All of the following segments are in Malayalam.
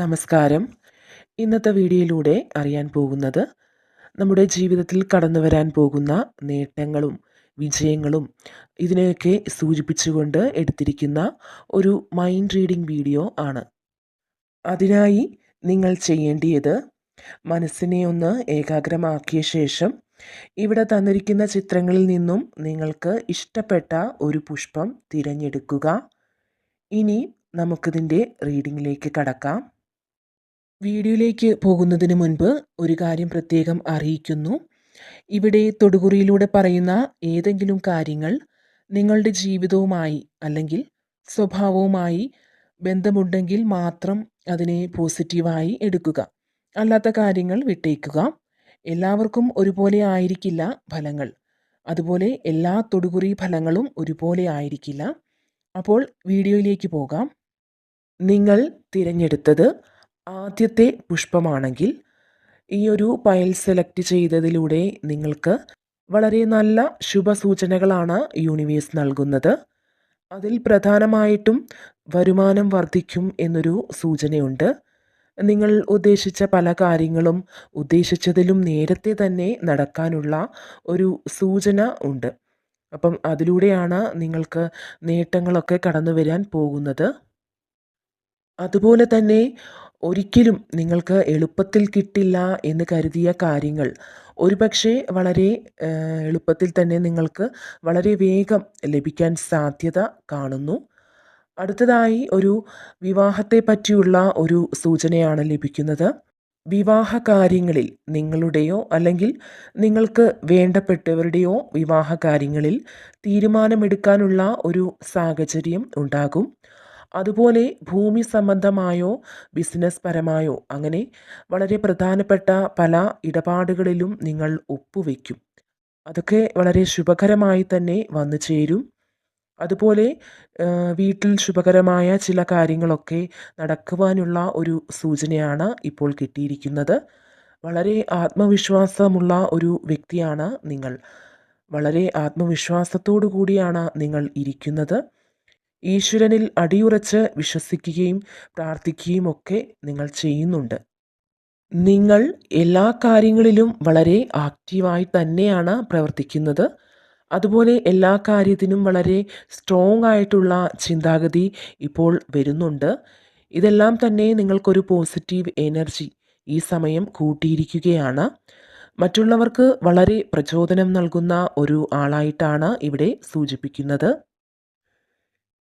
നമസ്കാരം. ഇന്നത്തെ വീഡിയോയിലൂടെ അറിയാൻ പോകുന്നത് നമ്മുടെ ജീവിതത്തിൽ കടന്നു വരാൻ പോകുന്ന നേട്ടങ്ങളും വിജയങ്ങളും ഇതിനെയൊക്കെ സൂചിപ്പിച്ചുകൊണ്ട് എടുത്തിരിക്കുന്ന ഒരു മൈൻഡ് റീഡിംഗ് വീഡിയോ ആണ്. അതിനായി നിങ്ങൾ ചെയ്യേണ്ടിയത് മനസ്സിനെ ഒന്ന് ഏകാഗ്രമാക്കിയ ശേഷം ഇവിടെ തന്നിരിക്കുന്ന ചിത്രങ്ങളിൽ നിന്നും നിങ്ങൾക്ക് ഇഷ്ടപ്പെട്ട ഒരു പുഷ്പം തിരഞ്ഞെടുക്കുക. ഇനി നമുക്കിതിന്റെ റീഡിങ്ങിലേക്ക് കടക്കാം. വീഡിയോയിലേക്ക് പോകുന്നതിന് മുൻപ് ഒരു കാര്യം പ്രത്യേകം അറിയിക്കുന്നു. ഇവിടെ തൊടുകുറിയിലൂടെ പറയുന്ന ഏതെങ്കിലും കാര്യങ്ങൾ നിങ്ങളുടെ ജീവിതവുമായി അല്ലെങ്കിൽ സ്വഭാവവുമായി ബന്ധമുണ്ടെങ്കിൽ മാത്രം അതിനെ പോസിറ്റീവായി എടുക്കുക. അല്ലാത്ത കാര്യങ്ങൾ വിട്ടേക്കുക. എല്ലാവർക്കും ഒരുപോലെ ആയിരിക്കില്ല ഫലങ്ങൾ. അതുപോലെ എല്ലാ തൊടുകുറി ഫലങ്ങളും ഒരുപോലെ ആയിരിക്കില്ല. അപ്പോൾ വീഡിയോയിലേക്ക് പോകാം. നിങ്ങൾ തിരഞ്ഞെടുത്തത് ആദ്യത്തെ പുഷ്പമാണെങ്കിൽ ഈ ഒരു പയൽ സെലക്ട് ചെയ്തതിലൂടെ നിങ്ങൾക്ക് വളരെ നല്ല ശുഭസൂചനകളാണ് യൂണിവേഴ്സ് നൽകുന്നത്. അതിൽ പ്രധാനമായിട്ടും വരുമാനം വർദ്ധിക്കും എന്നൊരു സൂചനയുണ്ട്. നിങ്ങൾ ഉദ്ദേശിച്ച പല കാര്യങ്ങളും ഉദ്ദേശിച്ചതിലും നേരത്തെ തന്നെ നടക്കാനുള്ള ഒരു സൂചന ഉണ്ട്. അപ്പം അതിലൂടെയാണ് നിങ്ങൾക്ക് നേട്ടങ്ങളൊക്കെ കടന്നു വരാൻ പോകുന്നത്. അതുപോലെ തന്നെ ഒരിക്കലും നിങ്ങൾക്ക് എളുപ്പത്തിൽ കിട്ടില്ല എന്ന് കരുതിയ കാര്യങ്ങൾ. ഒരുപക്ഷെ വളരെ എളുപ്പത്തിൽ തന്നെ നിങ്ങൾക്ക് വളരെ വേഗം ലഭിക്കാൻ സാധ്യത കാണുന്നു. അടുത്തതായി ഒരു വിവാഹത്തെ പറ്റിയുള്ള ഒരു സൂചനയാണ് ലഭിക്കുന്നത്. വിവാഹ കാര്യങ്ങളിൽ നിങ്ങളുടെയോ അല്ലെങ്കിൽ നിങ്ങൾക്ക് വേണ്ടപ്പെട്ടവരുടെയോ വിവാഹ കാര്യങ്ങളിൽ തീരുമാനമെടുക്കാനുള്ള ഒരു സാഹചര്യം ഉണ്ടാകും. അതുപോലെ ഭൂമി സംബന്ധമായോ ബിസിനസ് പരമായോ അങ്ങനെ വളരെ പ്രധാനപ്പെട്ട പല ഇടപാടുകളിലും നിങ്ങൾ ഒപ്പുവെക്കും. അതൊക്കെ വളരെ ശുഭകരമായി തന്നെ വന്നു ചേരും. അതുപോലെ വീട്ടിൽ ശുഭകരമായ ചില കാര്യങ്ങളൊക്കെ നടക്കുവാനുള്ള ഒരു സൂചനയാണ് ഇപ്പോൾ കിട്ടിയിരിക്കുന്നത്. വളരെ ആത്മവിശ്വാസമുള്ള ഒരു വ്യക്തിയാണ് നിങ്ങൾ. വളരെ ആത്മവിശ്വാസത്തോടു കൂടിയാണ് നിങ്ങൾ ഇരിക്കുന്നത്. ഈശ്വരനിൽ അടിയുറച്ച് വിശ്വസിക്കുകയും പ്രാർത്ഥിക്കുകയും ഒക്കെ നിങ്ങൾ ചെയ്യുന്നുണ്ട്. നിങ്ങൾ എല്ലാ കാര്യങ്ങളിലും വളരെ ആക്റ്റീവായി തന്നെയാണ് പ്രവർത്തിക്കുന്നത്. അതുപോലെ എല്ലാ കാര്യത്തിനും വളരെ സ്ട്രോങ് ആയിട്ടുള്ള ചിന്താഗതി ഇപ്പോൾ വരുന്നുണ്ട്. ഇതെല്ലാം തന്നെ നിങ്ങൾക്കൊരു പോസിറ്റീവ് എനർജി ഈ സമയം കൂട്ടിയിരിക്കുകയാണ്. മറ്റുള്ളവർക്ക് വളരെ പ്രചോദനം നൽകുന്ന ഒരു ആളായിട്ടാണ് ഇവിടെ സൂചിപ്പിക്കുന്നത്.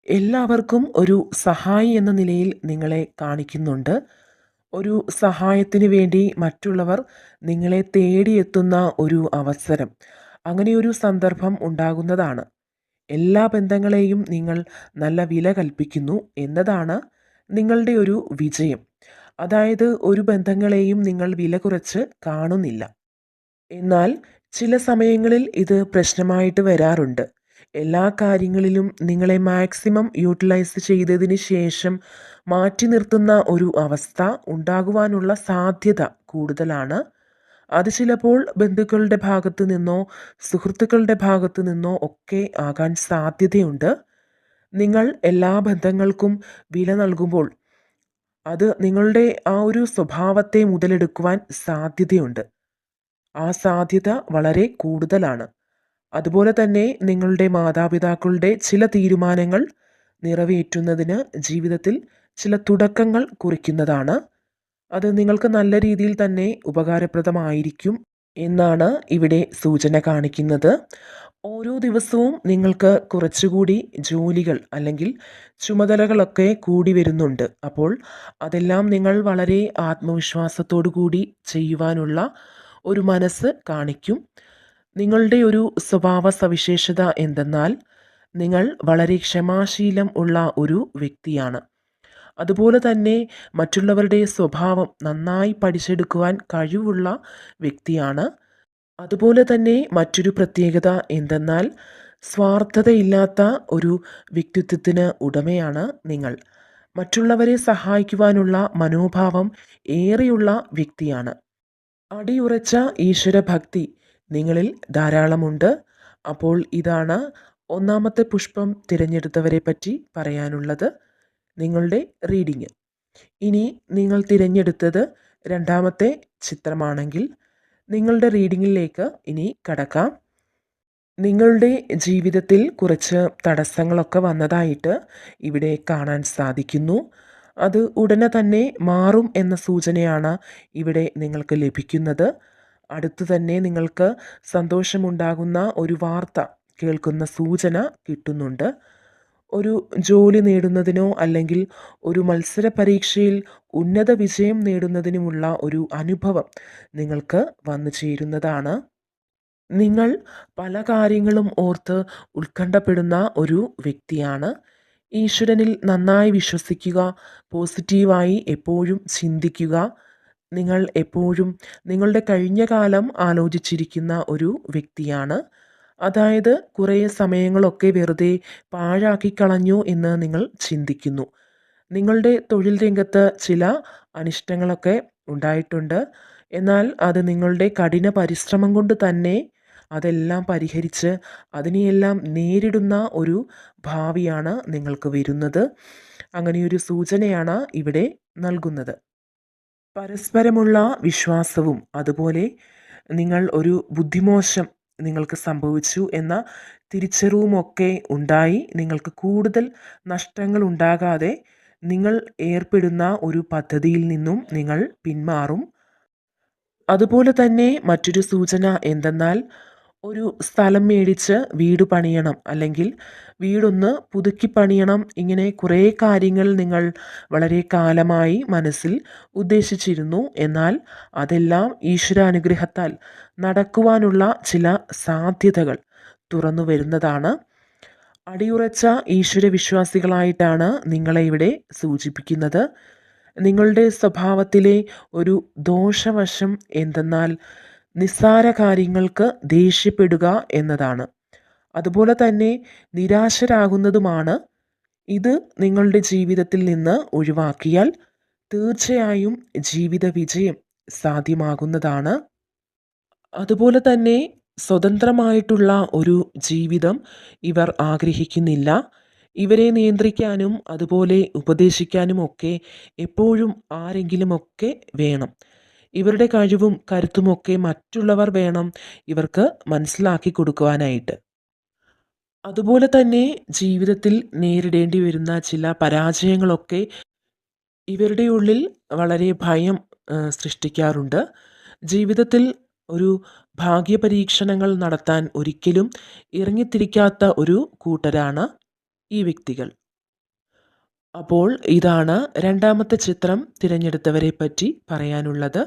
എല്ലാവർക്കും ഒരു സഹായി എന്ന നിലയിൽ നിങ്ങളെ കാണിക്കുന്നുണ്ട്. ഒരു സഹായത്തിന് വേണ്ടി മറ്റുള്ളവർ നിങ്ങളെ തേടിയെത്തുന്ന ഒരു അവസരം അങ്ങനെയൊരു സന്ദർഭം ഉണ്ടാകുന്നതാണ്. എല്ലാ ബന്ധങ്ങളെയും നിങ്ങൾ നല്ല വില കൽപ്പിക്കുന്നു എന്നതാണ് നിങ്ങളുടെ ഒരു വിജയം. അതായത് ഒരു ബന്ധങ്ങളെയും നിങ്ങൾ വില കുറച്ച് കാണുന്നില്ല. എന്നാൽ ചില സമയങ്ങളിൽ ഇത് പ്രശ്നമായിട്ട് വരാറുണ്ട്. എല്ലാ കാര്യങ്ങളിലും നിങ്ങളെ മാക്സിമം യൂട്ടിലൈസ് ചെയ്തതിന് ശേഷം മാറ്റി നിർത്തുന്ന ഒരു അവസ്ഥ ഉണ്ടാകുവാനുള്ള സാധ്യത കൂടുതലാണ്. അത് ചിലപ്പോൾ ബന്ധുക്കളുടെ ഭാഗത്തു നിന്നോ സുഹൃത്തുക്കളുടെ ഭാഗത്തു നിന്നോ ഒക്കെ ആകാൻ സാധ്യതയുണ്ട്. നിങ്ങൾ എല്ലാ ബന്ധങ്ങൾക്കും വില നൽകുമ്പോൾ അത് നിങ്ങളുടെ ആ ഒരു സ്വഭാവത്തെ മുതലെടുക്കുവാൻ സാധ്യതയുണ്ട്. ആ സാധ്യത വളരെ കൂടുതലാണ്. അതുപോലെ തന്നെ നിങ്ങളുടെ മാതാപിതാക്കളുടെ ചില തീരുമാനങ്ങൾ നിറവേറ്റുന്നതിന് ജീവിതത്തിൽ ചില തുടക്കങ്ങൾ കുറിക്കുന്നതാണ്. അത് നിങ്ങൾക്ക് നല്ല രീതിയിൽ തന്നെ ഉപകാരപ്രദമായിരിക്കും എന്നാണ് ഇവിടെ സൂചന കാണിക്കുന്നത്. ഓരോ ദിവസവും നിങ്ങൾക്ക് കുറച്ചുകൂടി ജോലികൾ അല്ലെങ്കിൽ ചുമതലകളൊക്കെ കൂടി വരുന്നുണ്ട്. അപ്പോൾ അതെല്ലാം നിങ്ങൾ വളരെ ആത്മവിശ്വാസത്തോടു കൂടി ചെയ്യുവാനുള്ള ഒരു മനസ്സ് കാണിക്കും. നിങ്ങളുടെ ഒരു സ്വഭാവ സവിശേഷത എന്തെന്നാൽ നിങ്ങൾ വളരെ ക്ഷമാശീലം ഉള്ള ഒരു വ്യക്തിയാണ്. അതുപോലെ തന്നെ മറ്റുള്ളവരുടെ സ്വഭാവം നന്നായി പഠിച്ചെടുക്കുവാൻ കഴിവുള്ള വ്യക്തിയാണ്. അതുപോലെ തന്നെ മറ്റൊരു പ്രത്യേകത എന്തെന്നാൽ സ്വാർത്ഥതയില്ലാത്ത ഒരു വ്യക്തിത്വത്തിന് ഉടമയാണ് നിങ്ങൾ. മറ്റുള്ളവരെ സഹായിക്കുവാനുള്ള മനോഭാവം ഏറെയുള്ള വ്യക്തിയാണ്. അടിയുറച്ച ഈശ്വരഭക്തി നിങ്ങളിൽ ധാരാളമുണ്ട്. അപ്പോൾ ഇതാണ് ഒന്നാമത്തെ പുഷ്പം തിരഞ്ഞെടുത്തവരെ പറ്റി പറയാനുള്ളത്. നിങ്ങളുടെ റീഡിങ്. ഇനി നിങ്ങൾ തിരഞ്ഞെടുത്തത് രണ്ടാമത്തെ ചിത്രമാണെങ്കിൽ നിങ്ങളുടെ റീഡിങ്ങിലേക്ക് ഇനി കടക്കാം. നിങ്ങളുടെ ജീവിതത്തിൽ കുറച്ച് തടസ്സങ്ങളൊക്കെ വന്നതായിട്ട് ഇവിടെ കാണാൻ സാധിക്കുന്നു. അത് ഉടനെ തന്നെ മാറും എന്ന സൂചനയാണ് ഇവിടെ നിങ്ങൾക്ക് ലഭിക്കുന്നത്. അടുത്തു തന്നെ നിങ്ങൾക്ക് സന്തോഷമുണ്ടാകുന്ന ഒരു വാർത്ത കേൾക്കുന്ന സൂചന കിട്ടുന്നുണ്ട്. ഒരു ജോലി നേടുന്നതിനോ അല്ലെങ്കിൽ ഒരു മത്സര പരീക്ഷയിൽ ഉന്നത വിജയം നേടുന്നതിനുമുള്ള ഒരു അനുഭവം നിങ്ങൾക്ക് വന്നു ചേരുന്നതാണ്. നിങ്ങൾ പല കാര്യങ്ങളും ഓർത്ത് ഉത്കണ്ഠപ്പെടുന്ന ഒരു വ്യക്തിയാണ്. ഈശ്വരനിൽ നന്നായി വിശ്വസിക്കുക പോസിറ്റീവായി എപ്പോഴും ചിന്തിക്കുക നിങ്ങൾ എപ്പോഴും നിങ്ങളുടെ കഴിഞ്ഞ കാലം ആലോചിച്ചിരിക്കുന്ന ഒരു വ്യക്തിയാണ്. അതായത് കുറേ സമയങ്ങളൊക്കെ വെറുതെ പാഴാക്കി കളഞ്ഞു എന്ന് നിങ്ങൾ ചിന്തിക്കുന്നു. നിങ്ങളുടെ തൊഴിൽ രംഗത്ത് ചില അനിഷ്ടങ്ങളൊക്കെ ഉണ്ടായിട്ടുണ്ട്. എന്നാൽ അത് നിങ്ങളുടെ കഠിന പരിശ്രമം കൊണ്ട് തന്നെ അതെല്ലാം പരിഹരിച്ച് അതിനെയെല്ലാം നേരിടുന്ന ഒരു ഭാവിയാണ് നിങ്ങൾക്ക് വരുന്നത്. അങ്ങനെയൊരു സൂചനയാണ് ഇവിടെ നൽകുന്നത്. പരസ്പരമുള്ള വിശ്വാസവും അതുപോലെ നിങ്ങൾ ഒരു ബുദ്ധിമോശം നിങ്ങൾക്ക് സംഭവിച്ചു എന്ന തിരിച്ചറിവുമൊക്കെ ഉണ്ടായി. നിങ്ങൾക്ക് കൂടുതൽ നഷ്ടങ്ങൾ ഉണ്ടാകാതെ നിങ്ങൾ ഏർപ്പെടുന്ന ഒരു പദ്ധതിയിൽ നിന്നും നിങ്ങൾ പിന്മാറും. അതുപോലെ തന്നെ മറ്റൊരു സൂചന എന്തെന്നാൽ ഒരു സ്ഥലം മേടിച്ച് വീട് പണിയണം അല്ലെങ്കിൽ വീടൊന്ന് പുതുക്കി പണിയണം ഇങ്ങനെ കുറേ കാര്യങ്ങൾ നിങ്ങൾ വളരെ കാലമായി മനസ്സിൽ ഉദ്ദേശിച്ചിരുന്നു. എന്നാൽ അതെല്ലാം ഈശ്വരാനുഗ്രഹത്താൽ നടക്കുവാനുള്ള ചില സാധ്യതകൾ തുറന്നു വരുന്നതാണ്. അടിയുറച്ച ഈശ്വരവിശ്വാസികളായിട്ടാണ് നിങ്ങളെ ഇവിടെ സൂചിപ്പിക്കുന്നത്. നിങ്ങളുടെ സ്വഭാവത്തിലെ ഒരു ദോഷവശം എന്തെന്നാൽ നിസ്സാര കാര്യങ്ങൾക്ക് ദേഷ്യപ്പെടുക എന്നതാണ്. അതുപോലെ തന്നെ നിരാശരാകുന്നതുമാണ് ഇത് നിങ്ങളുടെ ജീവിതത്തിൽ നിന്ന് ഒഴിവാക്കിയാൽ തീർച്ചയായും ജീവിത വിജയം സാധ്യമാകുന്നതാണ്. അതുപോലെ തന്നെ സ്വതന്ത്രമായിട്ടുള്ള ഒരു ജീവിതം ഇവർ ആഗ്രഹിക്കുന്നില്ല. ഇവരെ നിയന്ത്രിക്കാനും അതുപോലെ ഉപദേശിക്കാനും ഒക്കെ എപ്പോഴും ആരെങ്കിലുമൊക്കെ വേണം. ഇവരുടെ കഴിവും കരുത്തുമൊക്കെ മറ്റുള്ളവർ വേണം ഇവർക്ക് മനസ്സിലാക്കി കൊടുക്കുവാനായിട്ട്. അതുപോലെ തന്നെ ജീവിതത്തിൽ നേരിടേണ്ടി വരുന്ന ചില പരാജയങ്ങളൊക്കെ ഇവരുടെ ഉള്ളിൽ വളരെ ഭയം സൃഷ്ടിക്കാറുണ്ട്. ജീവിതത്തിൽ ഒരു ഭാഗ്യപരീക്ഷണങ്ങൾ നടത്താൻ ഒരിക്കലും ഇറങ്ങിത്തിരിക്കാത്ത ഒരു കൂട്ടരാണ് ഈ വ്യക്തികൾ. അപ്പോൾ ഇതാണ് രണ്ടാമത്തെ ചിത്രം തിരഞ്ഞെടുത്തവരെ പറ്റി പറയാനുള്ളത്.